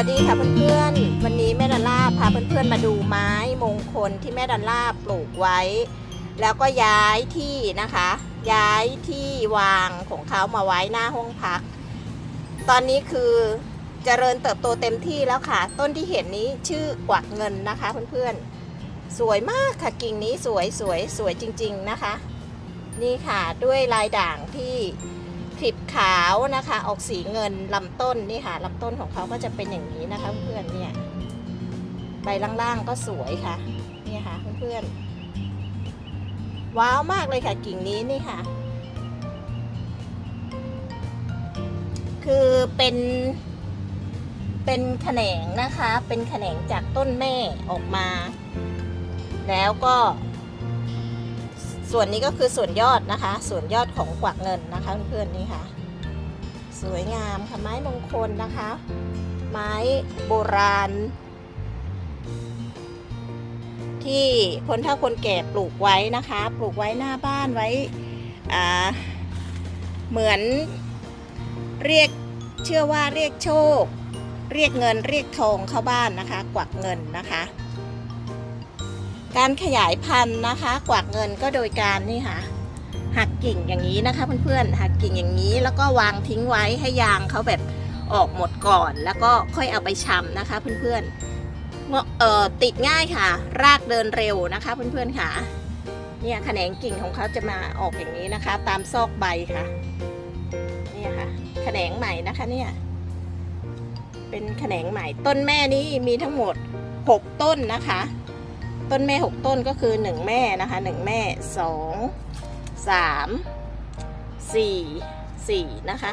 ัสดีค่ะเพื่อนๆ วันนี้แม่ดันลาบพาเพื่อนๆมาดูไม้มงคลที่แม่ดันลาบปลูกไว้ แล้วก็ย้ายที่นะคะ ย้ายที่วางของเขามาไว้หน้าห้องพัก ตอนนี้คือเจริญเติบโตเต็มที่แล้วค่ะ ต้นที่เห็นนี้ชื่อกวักเงินนะคะเพื่อนๆ สวยมากค่ะกิ่งนี้สวยสวยสวยจริง ๆนะคะ นี่ค่ะด้วยลายด่างที่ คลิบขาวนะคะ ออกสีเงินลำต้นนี่ค่ะลำต้นของเขาก็จะเป็นอย่างนี้นะคะเพื่อนเนี่ยใบล่างๆก็สวยค่ะนี่ค่ะเพื่อนๆว้าวมากเลยค่ะกิ่งนี้นี่ค่ะ คือเป็น เป็นแขนงนะคะ เป็นแขนงจากต้นแม่ออกมา แล้วก็ ส่วนนี้ก็คือส่วนยอดนะคะ ส่วนยอดของกวักเงินนะคะเพื่อนๆนี่ค่ะ สวยงามค่ะไม้มงคลนะคะ ไม้โบราณ ที่คนเฒ่าคนแก่ปลูกไว้นะคะ ปลูกไว้หน้าบ้านไว้เหมือนเรียกเชื่อว่าเรียกโชค เรียกเงินเรียกทองเข้าบ้านนะคะ กวักเงินนะคะ การขยายพันธุ์นะคะ กวักเงินก็โดยการนี่ค่ะหักกิ่งอย่างนี้นะคะเพื่อนๆหักกิ่งอย่างนี้แล้วก็วางทิ้งไว้ให้ยางเขาแบบออกหมดก่อน แล้วก็ค่อยเอาไปชำนะคะเพื่อนๆเอเอ่อติดง่ายค่ะ รากเดินเร็วนะคะเพื่อนๆค่ะเนี่ยแขนงกิ่งของเขาจะมาออกอย่างนี้นะคะ ตามซอกใบค่ะเนี่ยค่ะแขนงใหม่นะคะเนี่ยเป็นแขนงใหม่ต้นแม่นี้มีทั้งหมด 6 ต้นนะคะ ต้นแม่ 6 ต้นก็คือ 1 แม่นะคะ 1 แม่ 2 3 4 4 นะคะ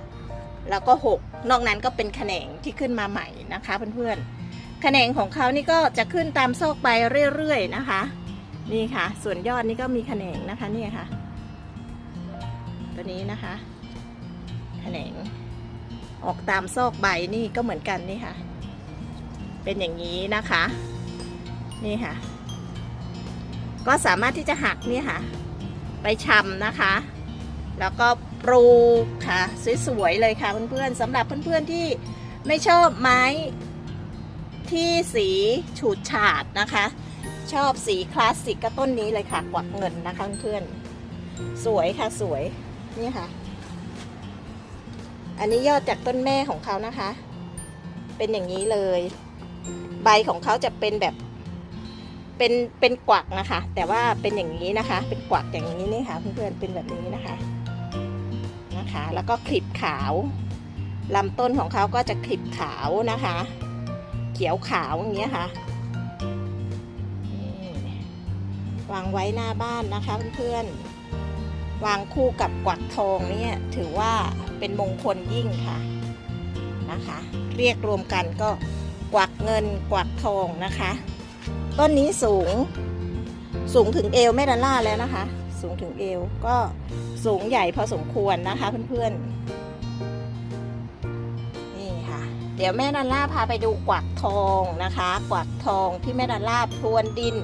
5 แล้วก็ 6 นอกนั้นก็เป็นแขนงที่ขึ้นมาใหม่นะคะเพื่อนๆแขนงของเขานี่ก็จะขึ้นตามซอกใบเรื่อยๆนะคะ นี่ค่ะ ส่วนยอดนี่ก็มีแขนงนะคะนี่ค่ะ ตัวนี้นะคะ แขนงออกตามซอกใบนี่ก็เหมือนกันนี่ค่ะ เป็นอย่างนี้นะคะ นี่ค่ะ ก็สามารถที่จะหักนี่ค่ะ ไปชำนะคะ แล้วก็ปลูกค่ะสวยๆเลยค่ะเพื่อนๆสำหรับเพื่อนๆที่ไม่ชอบไม้ที่สีฉูดฉาดนะคะ ชอบสีคลาสสิกก็ต้นนี้เลยค่ะกวักเงินนะคะเพื่อนๆสวยค่ะสวยนี่ค่ะ อันนี้ยอดจากต้นแม่ของเขานะคะ เป็นอย่างนี้เลย ใบของเขาจะเป็นแบบ เป็นเป็นกวักนะคะ แต่ว่าเป็นอย่างนี้นะคะ เป็นกวักอย่างนี้นี่ค่ะ เพื่อนๆเป็นแบบนี้นะคะนะคะ แล้วก็คลิปขาวลำต้นของเขาก็จะคลิปขาวนะคะ เขียวขาวอย่างเงี้ยค่ะวางไว้หน้าบ้านนะคะเพื่อนๆวางคู่กับกวักทองเนี่ยถือว่าเป็นมงคลยิ่งค่ะนะคะ เรียกรวมกันก็กวักเงินกวักทองนะคะ ต้นนี้สูง สูงถึงเอวแม่ดอลล่าแล้วนะคะ สูงถึงเอวก็สูงใหญ่พอสมควรนะคะเพื่อนๆ นี่ค่ะ เดี๋ยวแม่ดอลล่าพาไปดูกวักทองนะคะ กวักทองที่แม่ดอลล่าพรวนดิน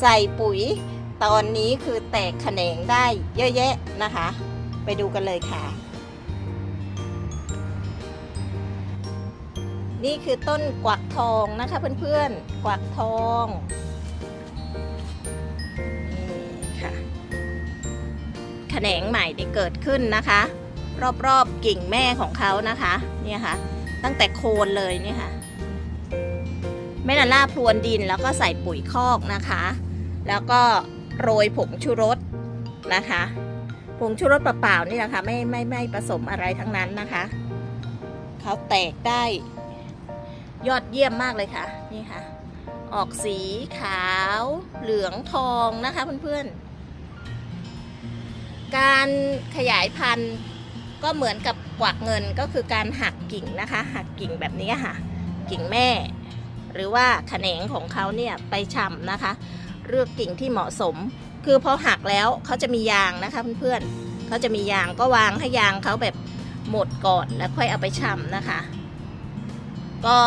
ใส่ปุ๋ย ตอนนี้คือแตกแขนงได้เยอะแยะนะคะ ไปดูกันเลยค่ะ นี่คือต้นกวักทองนะคะเพื่อนๆ กวักทองนี่ค่ะแขนงใหม่ที่เกิดขึ้นนะคะ รอบๆกิ่งแม่ของเขานะคะเนี่ยค่ะ ตั้งแต่โคนเลยเนี่ยค่ะแม่ดาล่าพรวนดินแล้วก็ใส่ปุ๋ยคอกนะคะ แล้วก็โรยผงชูรสนะคะผงชูรสเปล่าๆนี่นะคะไม่ไม่ไม่ผสมอะไรทั้งนั้นนะคะ เขาแตกได้ ยอดเยี่ยมมากเลยค่ะ นี่ค่ะ ออกสีขาวเหลืองทองนะคะเพื่อนๆ การขยายพันธุ์ก็เหมือนกับกวักเงินก็คือการหักกิ่งนะคะ หักกิ่งแบบนี้ค่ะ กิ่งแม่ หรือว่าแขนงของเขาเนี่ยไปชำนะคะ เลือกกิ่งที่เหมาะสม คือพอหักแล้วเขาจะมียางนะคะเพื่อนๆเขาจะมียางก็วางให้ยางเขาแบบหมดก่อนแล้วค่อยเอาไปชำนะคะ ก็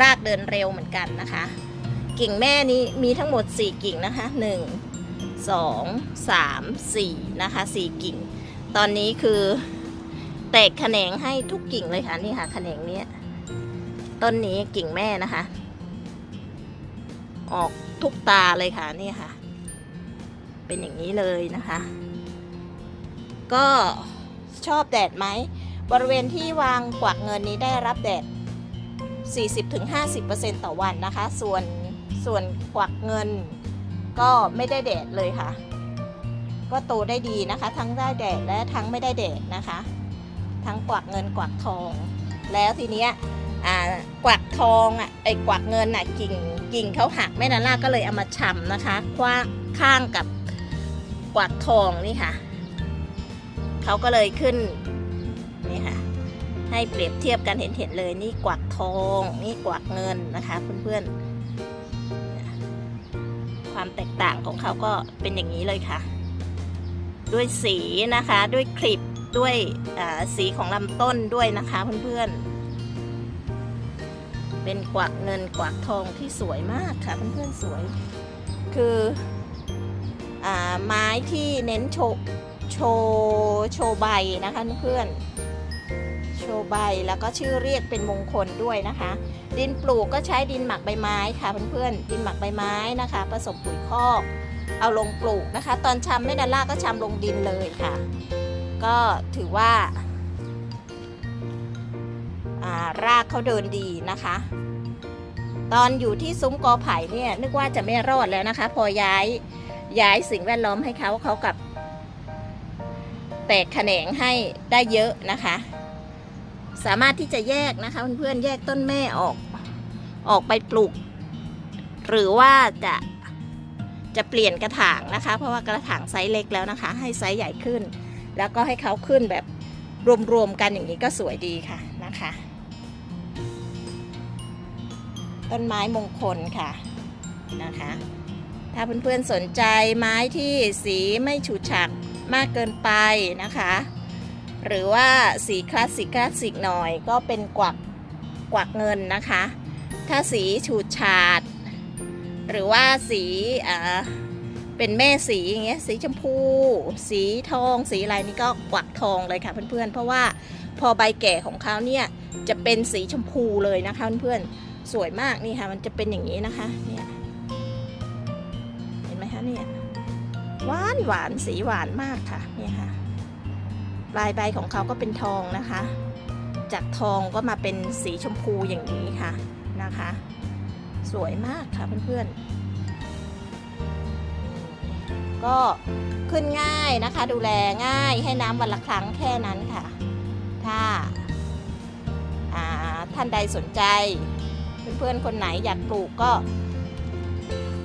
รากเดินเร็วเหมือนกันนะคะ กิ่งแม่นี้มีทั้งหมด 4 กิ่งนะคะ 1 2 3 4 นะคะ 4 กิ่ง ตอนนี้คือแตกแขนงให้ทุกกิ่งเลยค่ะนี่ค่ะแขนงนี้ต้นนี้กิ่งแม่นะคะ ออกทุกตาเลยค่ะนี่ค่ะ เป็นอย่างนี้เลยนะคะ ก็ชอบแดดไหมบริเวณที่วางกวักเงินนี้ได้รับแดด 40-50%ต่อวันนะคะ ส่วนส่วนกวักเงินก็ไม่ได้แดดเลยค่ะ ก็โตได้ดีนะคะ ทั้งได้แดดและทั้งไม่ได้แดดนะคะ ทั้งกวักเงินกวักทอง แล้วทีเนี้ยกวักทองอะไอ้กวักเงินอะกิ่งกิ่งเขาหักแม่นาล่าก็เลยเอามาชำนะคะคว้าข้างกับกวักทองนี่ค่ะเขาก็เลยขึ้น ให้เปรียบเทียบกันเห็นเห็นๆเลยนี่กวักทองนี่กวักเงินนะคะเพื่อนๆความแตกต่างของเขาก็เป็นอย่างนี้เลยค่ะ ด้วยสีนะคะด้วยคลิปด้วยสีของลำต้นด้วยนะคะเพื่อนๆเป็นกวักเงินกวักทองที่สวยมากค่ะเพื่อนๆสวย คืออไม้ที่เน้นโชว์โชว์โชว์ใบนะคะเพื่อนๆ ชว์ใบ แล้วก็ชื่อเรียกเป็นมงคลด้วยนะคะ ดินปลูกก็ใช้ดินหมักใบไม้ค่ะเพื่อนๆ ดินหมักใบไม้นะคะ ผสมปุ๋ยคอก เอาลงปลูกนะคะ ตอนชำแม่ดาล่าก็ชำลงดินเลยค่ะ ก็ถือว่าอ่ารากเขาเดินดีนะคะ ตอนอยู่ที่ซุ้มกอไผ่เนี่ยนึกว่าจะไม่รอดแล้วนะคะ พอย้ายย้ายสิ่งแวดล้อมให้เขาเขากับแตกแขนงให้ได้เยอะนะคะ สามารถที่จะแยกนะคะเพื่อนๆแยกต้นแม่ออกออกไปปลูก หรือว่าจะจะเปลี่ยนกระถางนะคะ เพราะว่ากระถางไซส์เล็กแล้วนะคะ ให้ไซส์ใหญ่ขึ้น แล้วก็ให้เขาขึ้นแบบรวมๆกันอย่างนี้ก็สวยดีค่ะนะคะ ต้นไม้มงคลค่ะนะคะ ถ้าเพื่อนๆสนใจไม้ที่สีไม่ฉูดฉาดมากเกินไปนะคะ หรือว่าสีคลาสสิกคลาสสิกหน่อยก็เป็นกวักกวักเงินนะคะ ถ้าสีฉูดฉาด หรือว่าสีอ่าเป็นแม่สีอย่างเงี้ยสีชมพู สีทองสีอะไรนี่ก็กวักทองเลยค่ะเพื่อนๆ เพราะว่าพอใบแก่ของเขาเนี่ยจะเป็นสีชมพูเลยนะคะเพื่อนๆสวยมากนี่ค่ะ มันจะเป็นอย่างนี้นะคะเนี่ยเห็นไหมคะเนี่ยหวานหวานสีหวานมากค่ะเนี่ยค่ะ ลายใบของเขาก็เป็นทองนะคะ จากทองก็มาเป็นสีชมพูอย่างนี้ค่ะนะคะ สวยมากค่ะเพื่อนๆ ก็ขึ้นง่ายนะคะ ดูแลง่ายให้น้ำวันละครั้งแค่นั้นค่ะ ถ้าอ่าท่านใดสนใจ เพื่อนๆ คนไหนอยากปลูกก็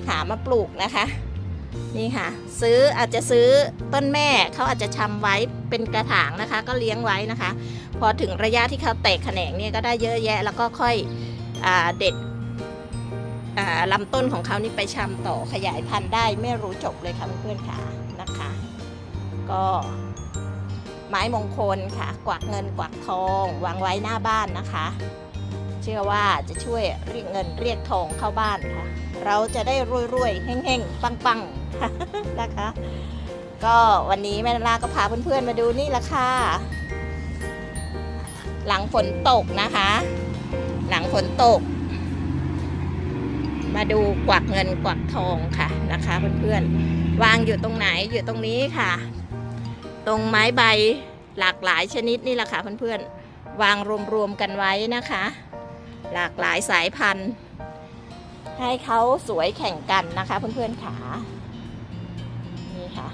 หามาปลูกนะคะ นี่ค่ะ ซื้ออาจจะซื้อต้นแม่เขาอาจจะชำไว้เป็นกระถางนะคะ ก็เลี้ยงไว้นะคะ พอถึงระยะที่เขาแตกแขนงเนี่ยก็ได้เยอะแยะ แล้วก็ค่อยอเด็ดลำต้นของเขานี่ไปชำต่อขยายพันธุ์ได้ไม่รู้จบเลยค่ะเพื่อนๆค่ะนะคะ ก็ไม้มงคลค่ะ กวักเงินกวักทอง วางไว้หน้าบ้านนะคะ เชื่อว่าจะช่วยเรียกเงินเรียกทองเข้าบ้านค่ะ เราจะได้รวยๆเฮ่งๆปังๆนะคะ ก็วันนี้แม่นาราก็พาเพื่อนๆมาดูนี่ละค่ะ หลังฝนตกนะคะ หลังฝนตก มาดูกวักเงินกวักทองค่ะนะคะเพื่อนๆวางอยู่ตรงไหนอยู่ตรงนี้ค่ะ ตรงไม้ใบหลากหลายชนิดนี่แหละค่ะเพื่อนๆวางรวมๆกันไว้นะคะ หลากหลายสายพันธุ์ ให้เขาสวยแข่งกันนะคะเพื่อนๆขานี่ค่ะ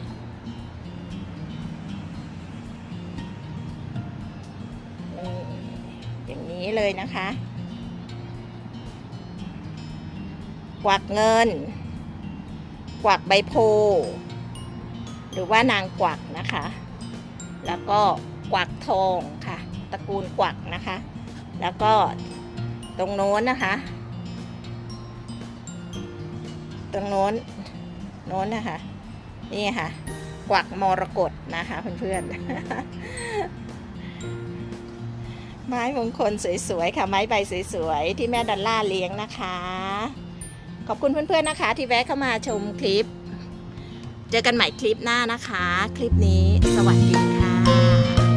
อย่างนี้เลยนะคะกวักเงิน กวักใบโพ หรือว่านางกวักนะคะ แล้วก็กวักทองค่ะ ตระกูลกวักนะคะ แล้วก็ ตรงโน้นนะคะ ตรงโน้นโน้นนะคะ นี่ค่ะ กวักมรกตนะคะเพื่อนๆ ไม้มงคลสวยๆค่ะ ไม้ใบสวยๆ ที่แม่ดัลล่าเลี้ยงนะคะ ขอบคุณเพื่อนๆนะคะ ที่แวะเข้ามาชมคลิป เจอกันใหม่คลิปหน้านะคะ คลิปนี้สวัสดีค่ะ